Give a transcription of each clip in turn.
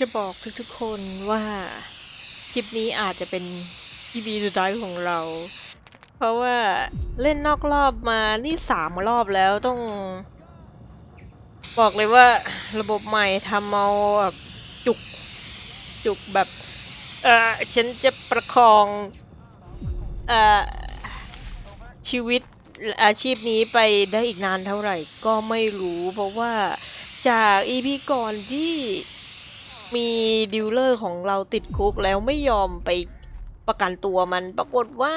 จะบอกทุกๆคนว่าคลิปนี้อาจจะเป็นคลิปสุดท้ายของเรา เพราะว่าเล่นนอกรอบมานี่สามรอบแล้วต้อง บอกเลยว่าระบบใหม่ทำเอาแบบจุก จุกแบบ เออฉันจะประคอง เออชีวิตอาชีพนี้ไปได้อีกนานเท่าไหร่ก็ไม่รู้ เพราะว่าจากอีพีก่อนที่ มีดิวเลอร์ของเราติดคุกแล้วไม่ยอมไปประกันตัวมันปรากฏว่า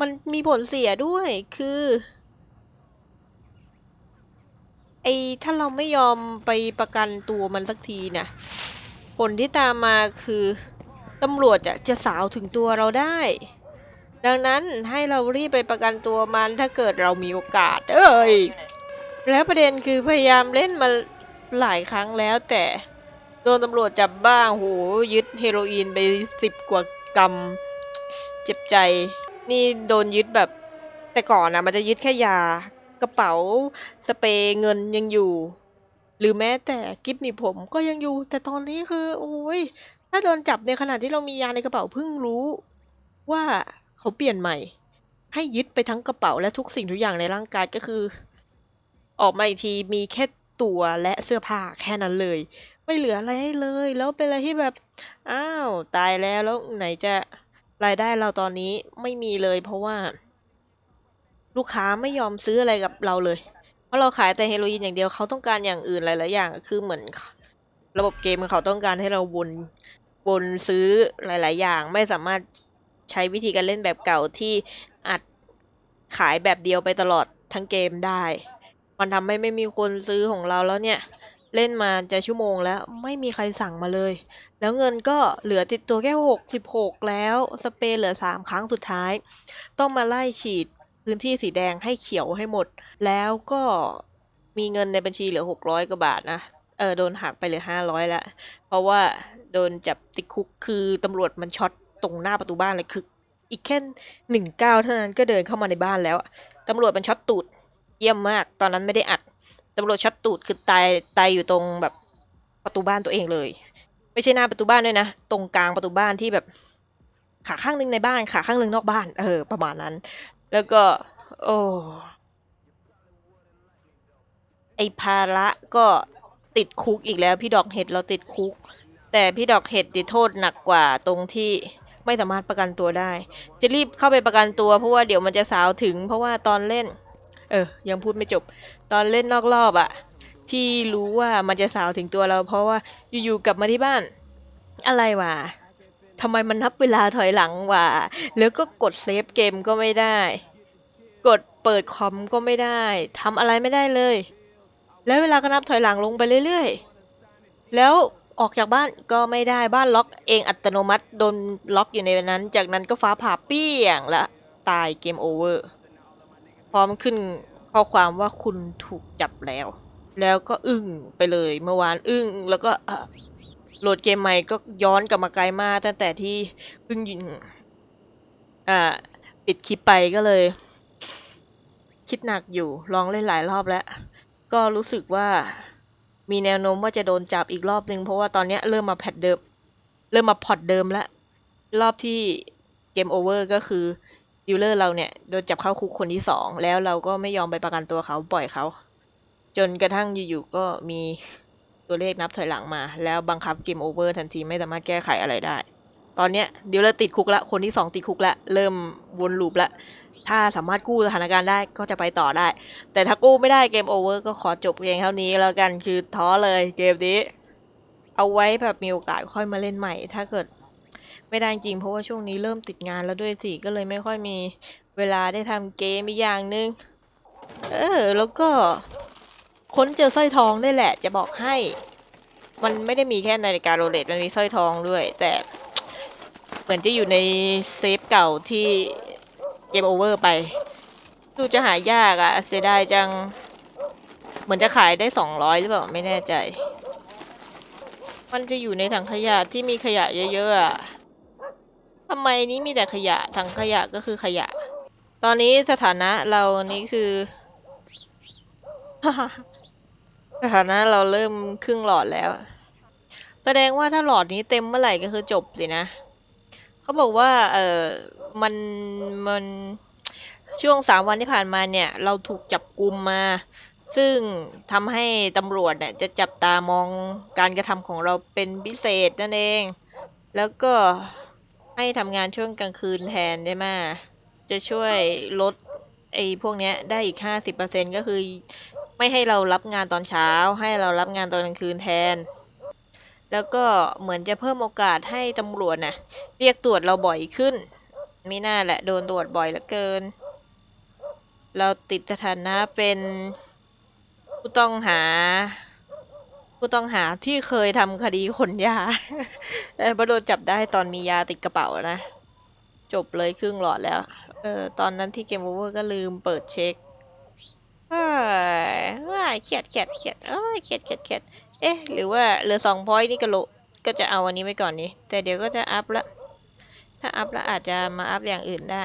มันมีผลเสียด้วยคือไอ้ถ้าเราไม่ยอมไปประกันตัวมันสักทีนี่ยผลที่ตามมาคือตำรวจจะจะสาวถึงตัวเราได้ ดังนั้นให้เรารีบไปประกันตัวมันถ้าเกิดเรามีโอกาส เอ้ย แล้วประเด็นคือพยายามเล่นมาหลายครั้งแล้วแต่ โดนตำรวจจับบ้างโหยึดเฮโรอีนไปสิบกว่ากรัมเจ็บใจ นี่โดนยึดแบบ แต่ก่อนนะมันจะยึดแค่ยากระเป๋าสเปรย์เงินยังอยู่ หรือแม้แต่กิฟหนีผมก็ยังอยู่ แต่ตอนนี้คือ โอ้ยถ้าโดนจับในขณะที่เรามียาในกระเป๋าเพิ่งรู้ว่าเขาเปลี่ยนใหม่ ให้ยึดไปทั้งกระเป๋าและทุกสิ่งทุกอย่างในร่างกายก็คือ ออกมาอีกทีมีแค่ตัวและเสื้อผ้าแค่นั้นเลย ไม่เหลืออะไรให้เลย แล้วเป็นอะไรที่แบบ อ้าว ตายแล้วแล้วไหนจะรายได้เราตอนนี้ไม่มีเลย เพราะว่า ลูกค้าไม่ยอมซื้ออะไรกับเราเลย เพราะเราขายแต่เฮโรอีนอย่างเดียวเขาต้องการอย่างอื่นหลายๆอย่าง คือเหมือนระบบเกมเขาต้องการให้เราวนวนซื้อหลาย ๆ อย่าง ไม่สามารถใช้วิธีการเล่นแบบเก่าที่อัดขายแบบเดียวไปตลอดทั้งเกมได้ มันทำให้ไม่มีคนซื้อของเราแล้วเนี่ย เล่นมาจะชั่วโมงแล้วไม่มีใครสั่งมาเลย แล้วเงินก็เหลือติดตัวแค่หกสิบหกแล้วสเปรย์เหลือสามครั้งสุดท้าย ต้องมาไล่ฉีดพื้นที่สีแดงให้เขียวให้หมด แล้วก็มีเงินในบัญชีเหลือหกร้อยกว่าบาทนะ เออโดนหักไปเหลือห้าร้อยละเพราะว่าโดนจับติดคุกคือตำรวจมันช็อตตรงหน้าประตูบ้านเลยคืออีกแค่หนึ่งก้าวเท่านั้นก็เดินเข้ามาในบ้านแล้วตำรวจมันช็อตตูด เยี่ยมมาก ตอนนั้นไม่ได้อัด ตำรวจช็อตตูดคือตายตายอยู่ตรงแบบประตูบ้านตัวเองเลย ไม่ใช่หน้าประตูบ้านด้วยนะ ตรงกลางประตูบ้านที่แบบ ขาข้างหนึงในบ้าน ขาข้างหนึงนอกบ้าน เออ ประมาณนั้น แล้วก็ โอ้ไอภาระก็ติดคุกอีกแล้ว พี่ดอกเห็ดเราติดคุก แต่พี่ดอกเห็ดติดโทษหนักกว่าตรงที่ไม่สามารถประกันตัวได้ จะรีบเข้าไปประกันตัวเพราะว่าเดี๋ยวมันจะสาวถึง เพราะว่าตอนเล่น เออ ยังพูดไม่จบ ตอนเล่นนอกรอบอะที่รู้ว่ามันจะสาวถึงตัวเรา เพราะว่าอยู่ๆกลับมาที่บ้าน อะไรวะทำไมมันนับเวลาถอยหลังวะแล้วก็กดเซฟเกมก็ไม่ได้ กดเปิดคอมก็ไม่ได้ทำอะไรไม่ได้เลย แล้วเวลาก็นับถอยหลังลงไปเรื่อยๆ แล้วออกจากบ้านก็ไม่ได้บ้านล็อกเองอัตโนมัติโดนล็อกอยู่ในนั้น จากนั้นก็ฟ้าผ่าเปี้ยงและตายเกมโอเวอร์ พร้อมขึ้น ข้อความว่าคุณถูกจับแล้ว แล้วก็อึ้งไปเลยเมื่อวานอึ้งแล้วก็โหลดเกมใหม่ก็ย้อนกลับมาไกลมากตั้งแต่ที่เพิ่งยิงอ่าปิดคลิปไปก็เลย คิดหนักอยู่ลองเล่นหลายรอบแล้ว ก็รู้สึกว่ามีแนวโน้มว่าจะโดนจับอีกรอบนึง เพราะว่าตอนเนี้ยเริ่มมาแพทเดิม เริ่มมาพอร์ตเดิมแล้ว รอบที่เกมโอเวอร์ก็คือ ดิวเลอร์เราเนี่ยโดนจับเข้าคุกคนที่สองแล้วเราก็ไม่ยอมไปประกันตัวเขาปล่อยเขา จนกระทั่งอยู่ๆก็มีตัวเลขนับถอยหลังมา แล้วบังคับเกมโอเวอร์ทันทีไม่สามารถแก้ไขอะไรได้ ตอนเนี้ยดิวเลอร์ติดคุกละคนที่สองติดคุกละเริ่มวนลูปละถ้าสามารถกู้สถานการณ์ได้ก็จะไปต่อได้ แต่ถ้ากู้ไม่ได้เกมโอเวอร์ก็ขอจบเพียงเท่านี้แล้วกันคือท้อเลยเกมนี้ เอาไว้แบบมีโอกาสค่อยมาเล่นใหม่ ถ้าเกิด ไม่ได้จริงเพราะว่าช่วงนี้เริ่มติดงานแล้วด้วยสิก็เลยไม่ค่อยมีเวลาได้ทำเกมอีกอย่างหนึง เออ แล้วก็ค้นเจอสร้อยทองได้แหละ จะบอกให้ มันไม่ได้มีแค่นาฬิกาโรเล็กมันมีสร้อยทองด้วย แต่เหมือนจะอยู่ในเซฟเก่าที่เกมโอเวอร์ไป ดูจะหายากอะเสียดายจัง เหมือนจะขายได้สองร้อยหรือเปล่า ไม่แน่ใจ มันจะอยู่ในถังขยะที่มีขยะเยอะๆอะ ทำไมนี้มีแต่ขยะถังขยะก็คือขยะ ตอนนี้สถานะเรานี้คือ สถานะเราเริ่มครึ่งหลอดแล้ว แสดงว่าถ้าหลอดนี้เต็มเมื่อไหร่ก็คือจบสินะ เขาบอกว่า เออมันมันช่วงสามวันที่ผ่านมาเนี่ย เราถูกจับกลุมมา ซึ่งทำให้ตำรวจเนี่ยจะจับตามองการกระทำของเราเป็นพิเศษนั่นเอง แล้วก็ ให้ทำงานช่วงกลางคืนแทนได้ไหมจะช่วยลดไอ้พวกเนี้ยได้อีกห้าสิบเปอร์เซ็นก็คือ ไม่ให้เรารับงานตอนเช้า ให้เรารับงานตอนกลางคืนแทน แล้วก็เหมือนจะเพิ่มโอกาสให้ตำรวจนะเรียกตรวจเราบ่อยขึ้นไม่น่าแหละโดนตรวจบ่อยเหลือเกิน เราติดสถานะเป็นผู้ต้องหา ผู้ต้องหาที่เคยทำคดีขนยาแต่พอโดนจับได้ตอนมียาติดกระเป๋านะ จบเลยครึ่งหลอดแล้ว เออ ตอนนั้นที่เกมโอเวอร์ก็ลืมเปิดเช็คเอ้ยว้ายเขียดเขียดเขียดเอ้ยเขียดเขียดเขียดเอ๊ะ หรือว่าเหลือสองพอยต์นี่ก็โลก็จะเอาอันนี้ไว้ก่อนนี้ แต่เดี๋ยวก็จะอัพละ ถ้าอัพล้วอาจจะมาอัพอย่างอื่นได้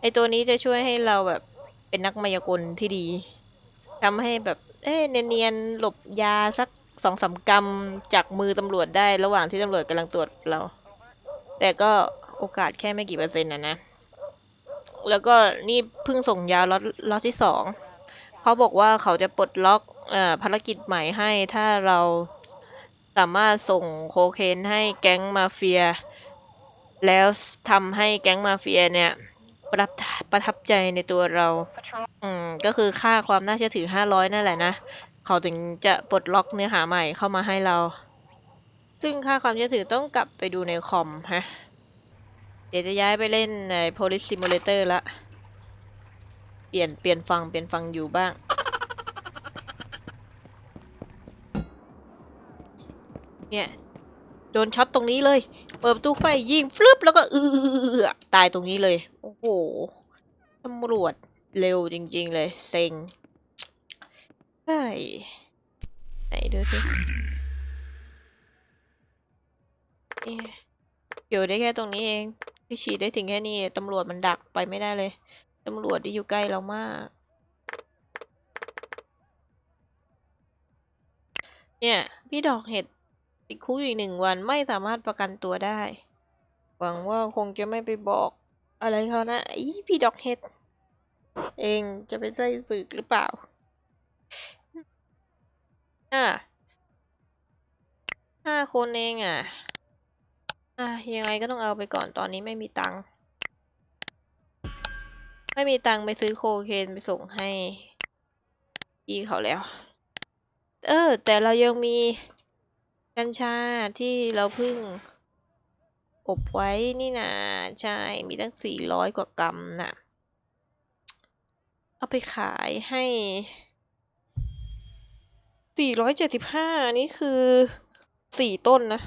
ไอตัวนี้จะช่วยให้เราแบบเป็นนักมายากลที่ดีทำให้แบบ เอ๊ะเนียนๆหลบยาสัก สองสามกำจากมือตำรวจได้ระหว่างที่ตำรวจกำลังตรวจเรา แต่ก็โอกาสแค่ไม่กี่เปอร์เซ็นต์นะนะ แล้วก็นี่เพิ่งส่งยาล็อตล็อตที่สองเขาบอกว่าเขาจะปลดล็อกอภารกิจใหม่ให้ถ้าเราสามารถส่งโคเคนให้แก๊งมาเฟีย แล้วทำให้แก๊งมาเฟียเนี่ยประทับประทับใจในตัวเรา อืม ก็คือค่าความน่าเชื่อถือห้าร้อยนั่นแหละนะ เขาถึงจะปลดล็อกเนื้อหาใหม่เข้ามาให้เรา ซึ่งค่าความเชื่อถือต้องกลับไปดูในคอมฮะ เดี๋ยวจะย้ายไปเล่นใน Police Simulator ละ เปลี่ยนเปลี่ยนฟังเปลี่ยนฟังอยู่บ้าง เนี่ย โดนช็อตตรงนี้เลย เปิดประตูไปยิงฟลึบแล้วก็เอือตายตรงนี้เลย โอ้โหตำรวจเร็วจริง ๆ เลย เซ็ง เฮ้ยไหนดูสิเอ๊ะอยู่ได้แค่ตรงนี้เองพี่ฉีดได้ถึงแค่นี้ตำรวจมันดักไปไม่ได้เลย ตำรวจที่อยู่ใกล้เรามาก เนี่ย พี่ดอกเห็ดติดคุกอีกหนึ่งวันไม่สามารถประกันตัวได้ หวังว่าคงจะไม่ไปบอก อะไรเขานะอีพี่ดอกเห็ด เองจะไปใส่สึกหรือเปล่า อะห้าคนเองอะ อะ ยังไงก็ต้องเอาไปก่อนตอนนี้ไม่มีตังค์ ไม่มีตังค์ไปซื้อโคเคนไปส่งให้พี่เขาแล้ว เออ แต่เรายังมีกัญชาที่เราเพิ่งอบไว้นี่นะใช่ มีตั้งสี่ร้อยกว่ากรัมน่ะ เอาไปขายให้ สี่ร้อยเจ็ดสิบห้านี่คือสี่ต้นนะ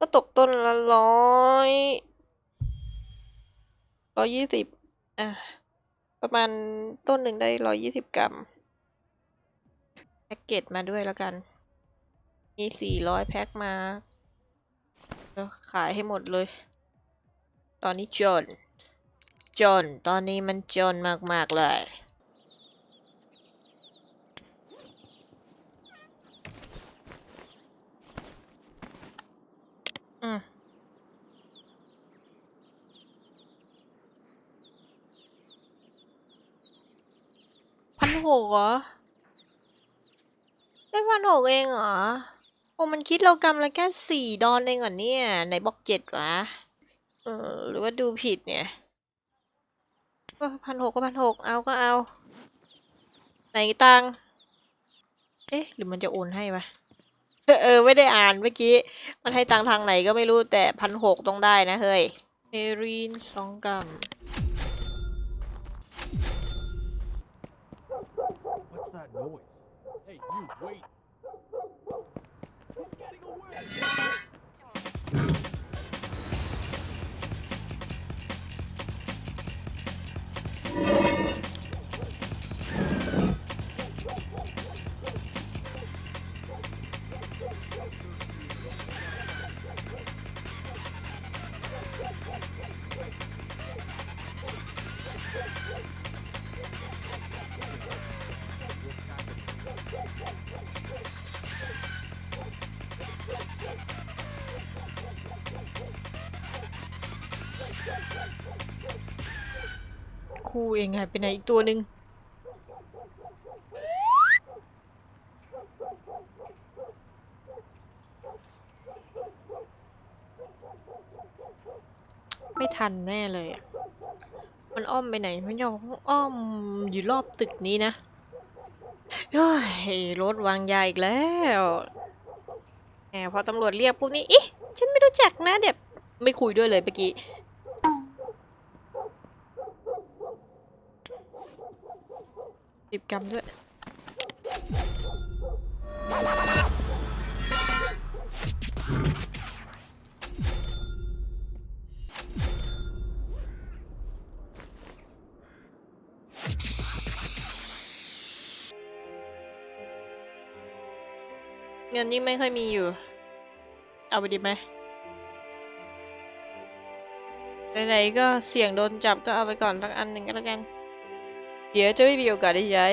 ก็ตกต้นละร้อยร้อยยี่สิบอะ ประมาณต้นหนึ่งได้ร้อยยี่สิบกรัมแพ็กเกจมาด้วยแล้วกัน มีสี่ร้อยแพ็คมาขายให้หมดเลย ตอนนี้จน จน ตอนนี้มันจนมาก ๆ เลย หกเหรอได้พันหกเองเหรอ โอ้มันคิดเรากำละแค่สี่ดอลเองเหรอเนี่ย ไหนบอกเจ็ดวะ เออ หรือว่าดูผิดเนี่ยพันหกก็พันหกเอาก็เอา ไหนตัง เอ๊ะ หรือมันจะโอนให้วะเออ ไม่ได้อ่านเมื่อกี้ มันให้ตังทางไหนก็ไม่รู้แต่พันหกต้องได้นะเฮ้ยเฮรีนสองกรั Hey, you, wait! He's getting away! คู่เองหายไปไหนอีกตัวหนึ่งไม่ทันแน่เลยอะมันอ้อมไปไหนมันยอมอ้อมอยู่รอบตึกนี้นะเฮ้ยรถวางยาอีกแล้วแหมพอตำรวจเรียกพวกนี้อิฉันไม่รู้จักนะเดี๋ยวไม่คุยด้วยเลยเมื่อกี้ สิบกรัมด้วย เงินนี่ไม่ค่อยมีอยู่ เอาไปดีไหมไหนๆก็เสี่ยงโดนจับก็เอาไปก่อนสักอันหนึ่งก็แล้วกัน เดี๋ยวจะไม่มีโอกาสได้ย้าย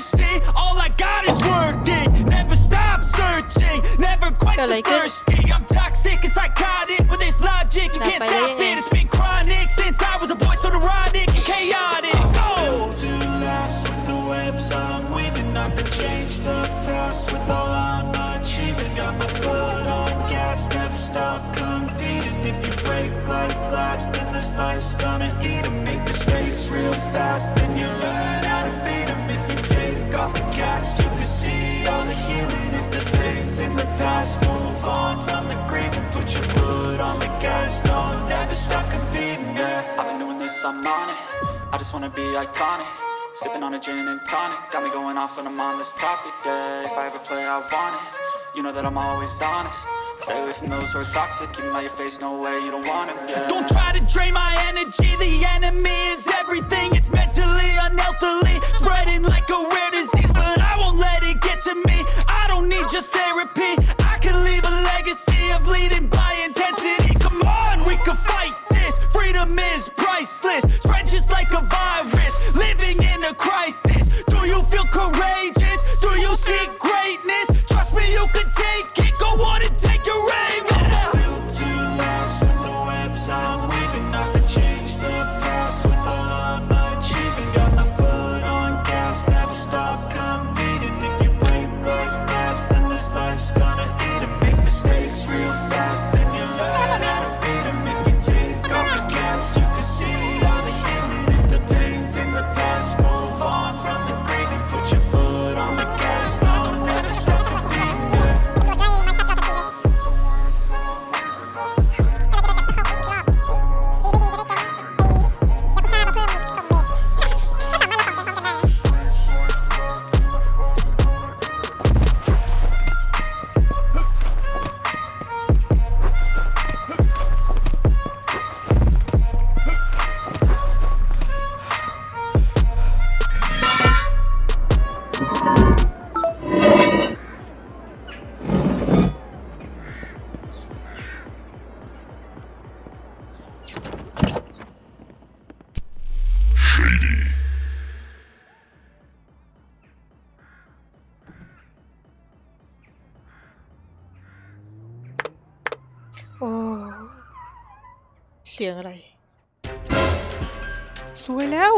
All I got is working. Never stop searching. Never quite Got so like it? thirsty. I'm toxic and psychotic with this logic. You Nah, can't stop the it. It's been chronic since I was a boy, so neurotic and chaotic. Go! to last with the webs I'm weaving. I could change the past with all I'm achieving. Got my foot on gas, never stop competing. If you break like glass, then this life's gonna eat 'em. Make mistakes real fast, then you learn how to beat 'em. Off the cast, you can see all the healing. If the things in the past, move on from the grave and put your foot on the gas. No, never stop competing. Yeah, I've been doing this, I'm on it. I just wanna be iconic. Sipping on a gin and tonic. Got me going off when I'm on this topic. Yeah, if I ever play, I want it. You know that I'm always honest. Stay away from those who are toxic. Keep 'em out your face, no way, you don't want it. Yeah. Don't try to drain my energy. The enemy is everything. It's like a สียงอะไร สวยแล้ว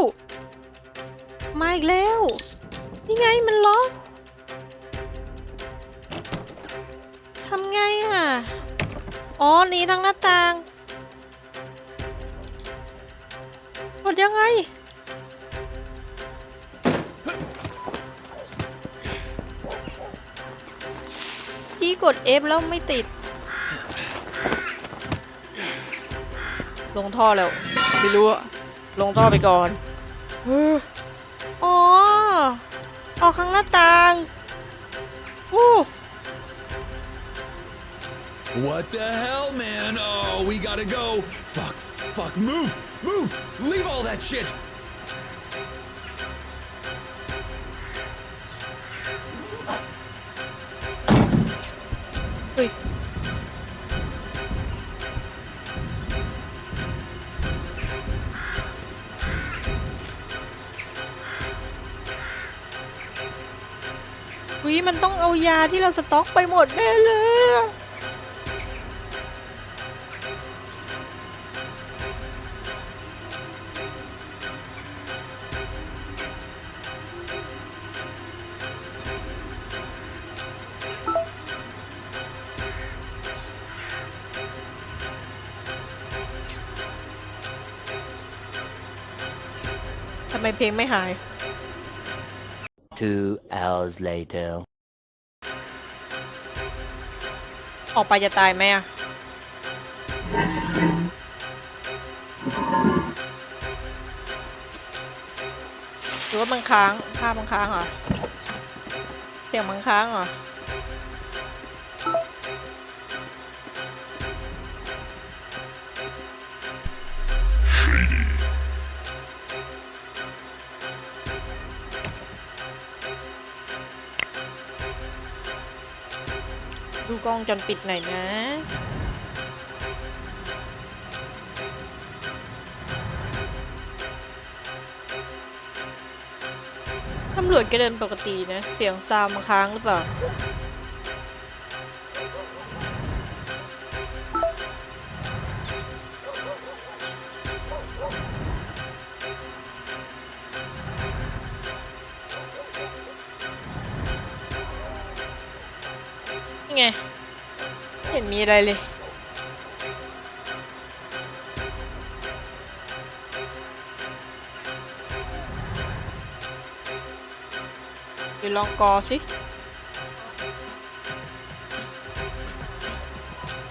มาอีกแล้ว นี่ไงมันล็อกทำไงอะ อ๋อหนีทางหน้าต่างกดยังไง พี่กด F แล้วไม่ติด ลงท่อแล้ว ไม่รู้อะลงท่อไปก่อนเฮ้ออ๋อออกข้างหน้าต่างอู้ What the hell, man? Oh, we gotta go. Fuck, fuck, move, move, leave all that shit. มันต้องเอายาที่เราสต็อกไปหมดแน่เลยทำไมเพลงไม่หาย Two hours later. ออกไปจะตายไหมอะหรือว่ามันค้างภาพมันค้างเหรอเสียงมันค้างเหรอ กล้องจนปิดหน่อยนะตำรวจก็เดินปกตินะ เสียงซาวมันค้างหรือเปล่า ไงไม่ เห็นมีอะไรเลยเดี๋ยวลองกอสิ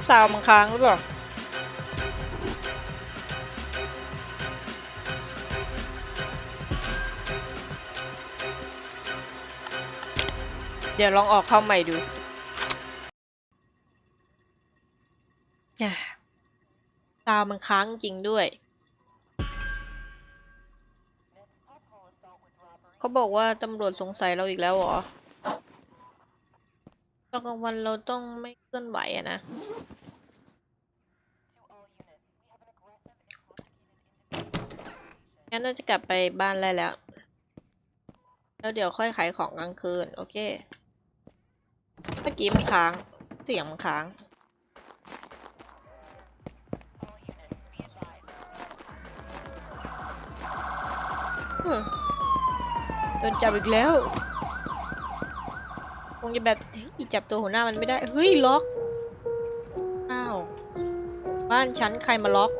สาวมันค้างหรือเปล่าเดี๋ยวลองออกเข้าใหม่ดู อะซามันค้างจริงด้วย เขาบอกว่าตำรวจสงสัยเราอีกแล้วเหรอตอนกลางวันเราต้องไม่เคลื่อนไหวอะนะงั้นน่าจะกลับไปบ้านได้แล้ว แล้วเดี๋ยวค่อยขายของกลางคืน โอเค เมื่อกี้มันค้าง เสียงมันค้าง โดนจับอีกแล้ว คงจะแบบเฮ้ยจับตัวหัวหน้ามันไม่ได้ เฮ้ย ล็อก อ้าว บ้านฉันใครมาล็อก